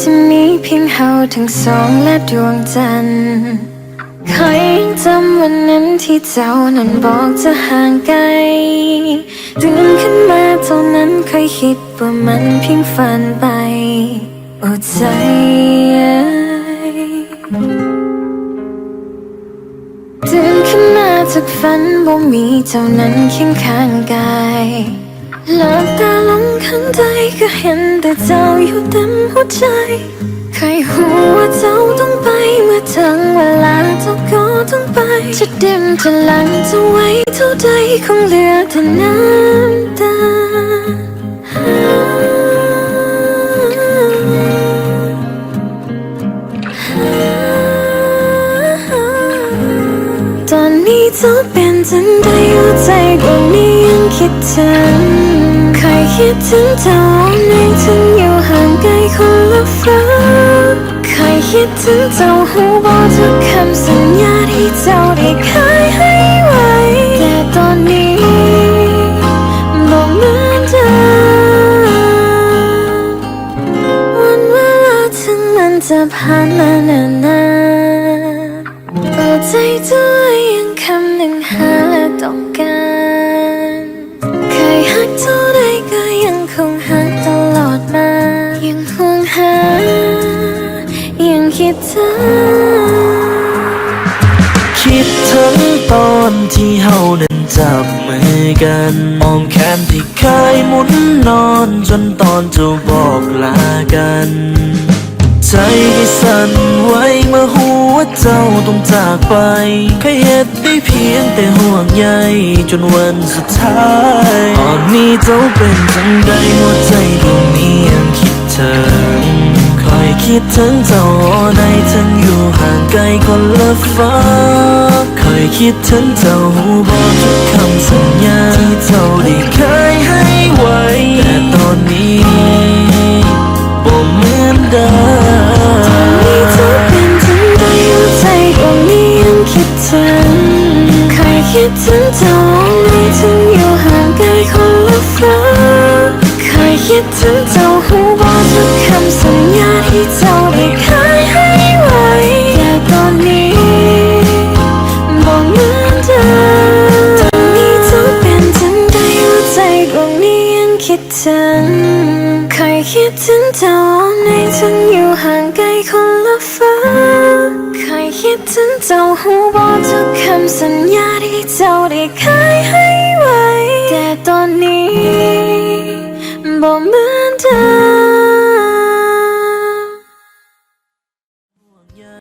เพียงเขาทั้งสองและดวงจันทร์เคยยังจำวันนั้นที่เจ้านั้นบอกจะห่างไกลตื่นขึ้นมาเท่านั้นเคยคิดว่ามันเพียงฝันไปโอ้ใจตื่นขึ้นมาจากฝันบ่มีเจ้านั้นเคียงข้างกาย หลับตาลงข้างใจก็เห็นแต่เจ้าอยู่เต็มหัวใจเคยหูว่าเจ้าต้องไปเมื่อถึงเวลาเจ้าก็ต้องไป จะเดิมจะหลังจะไว้เท่าใดคงเหลือแต่น้ำตาตอนนี้เจ้าเป็นจังใดหัวใจดวงนี้ยังคิดถึง คิดถึงเจ้าในถึงอยู่ห่างไกลคนละฟ้าเคยคิดถึงเจ้าหูบอกทุกคำสัญญาที่เจ้าได้เคยให้ไว้ แต่ตอนนี้บอกเหมือนเดิมวันเวลาถึงมันจะผ่านมานานนานเปิดใจเธอยังคำหนึ่งหาและต้อง ตอนที่เฮานั้นจับมือกันอ้อมแขนที่เคยหมุนนอนจนตอนจะบอกลากัน ใจที่สั่นไหวเมื่อหัวเจ้าต้องจากไปเคยเหตุได้เพียงแต่ห่วงใยจนวันสุดท้ายตอนนี้เจ้าเป็นจังใดหัวใจดวงนี้ยังคิดถึงคอยคิดถึงเจ้าในทั้งอยู่ห่างไกลคนละฟ้า คิดถึงเจ้าบอกทุกคำสัญญาที่เจ้าได้เคยให้ไว้ ถึงเคยคิดถึงเจ้าในถึงอยู่ห่างไกลคนละฟ้าเคยคิดถึงเจ้าหูบอกทุกคำสัญญาที่เจ้าได้เคยให้ไว้ แต่ตอนนี้บอกเห